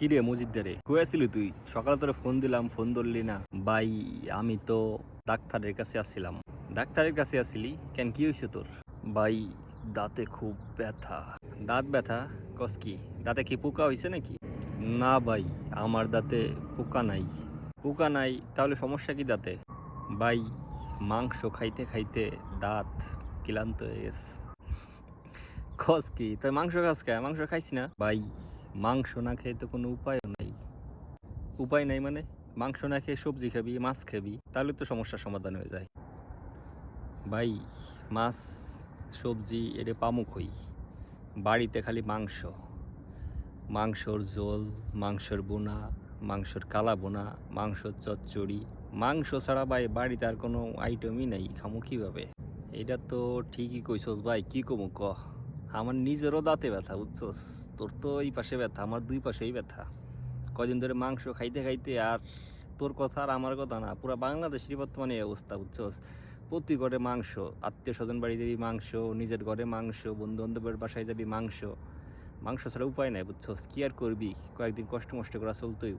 কি রে মজিদারে আসিলি তুই? সকালে তোরে ফোন দিলাম ফোন ধরলি না। ভাই, আমি তো ডাক্তারের কাছে আসছিলাম। ডাক্তারের কাছে আসিলি? কেন, কি হয়েছে তোর? ভাই, দাঁতে খুব ব্যথা। দাঁত ব্যথা? কস কি? দাঁতে কি পোকা হয়েছে নাকি? না ভাই, আমার দাঁতে পোকা নাই। পোকা নাই, তাহলে সমস্যা কি দাঁতে? ভাই, মাংস খাইতে খাইতে দাঁত ক্লান্ত হয়ে গেছে। খস কি? তুই মাংস খাস কে? মাংস খাইছি না? ভাই মাংস না খেয়ে তো কোনো উপায় নাই। উপায় নাই মানে মাংস না খেয়ে সবজি খাবি, মাছ খাবি, তাহলে তো সমস্যার সমাধান হয়ে যায়। ভাই, মাছ, সবজি, এটা পামুক হই। বাড়িতে খালি মাংস। মাংসর ঝোল মাংসর বোনা, মাংসর কালা বোনা, মাংসর চচ্চড়ি। মাংস ছাড়া ভাই বাড়িতে আর কোনো আইটেমই নাই, খামু কীভাবে? এটা তো ঠিকই কইছস ভাই, কি কমু ক? আমার নিজেরও দাঁতে ব্যথা, বুঝছস? তোর তো এই পাশে ব্যথা, আমার দুই পাশেই ব্যথা। কদিন ধরে মাংস খাইতে খাইতে আর তোর কথা আর আমার কথা না, পুরো বাংলাদেশেরই বর্তমানে এই অবস্থা, বুঝছস? প্রতি ঘরে মাংস আত্মীয় স্বজন বাড়ি যাবি মাংস, নিজের ঘরে মাংস বন্ধু বান্ধবের বাসায় যাবি মাংস। মাংস ছাড়া উপায় নাই, বুঝছস? কি আর করবি? কয়েকদিন কষ্ট মষ্ট করা চলতেই